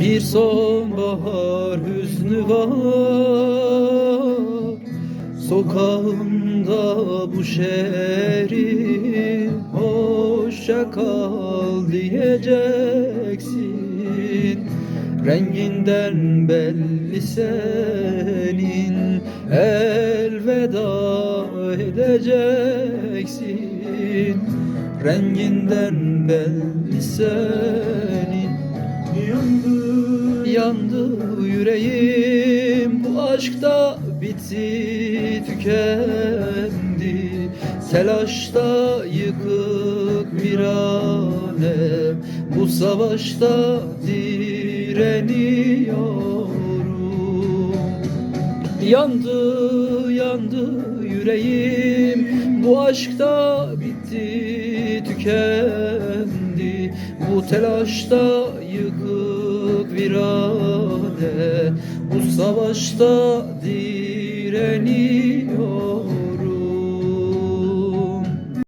Bir sonbahar hüznü var. Sokağında bu şehrin Hoşça kal diyeceksin. Renginden belli senin Elveda edeceksin. Renginden belli senin yandı yüreğim. Bu aşkta bitti tükendi. Telaşta yıkık bir alem. Bu savaşta direniyorum. Yandı, yandı yüreğim. Bu aşkta bitti, tükendi. Bu telaşta yıkık virane Bu savaşta direniyor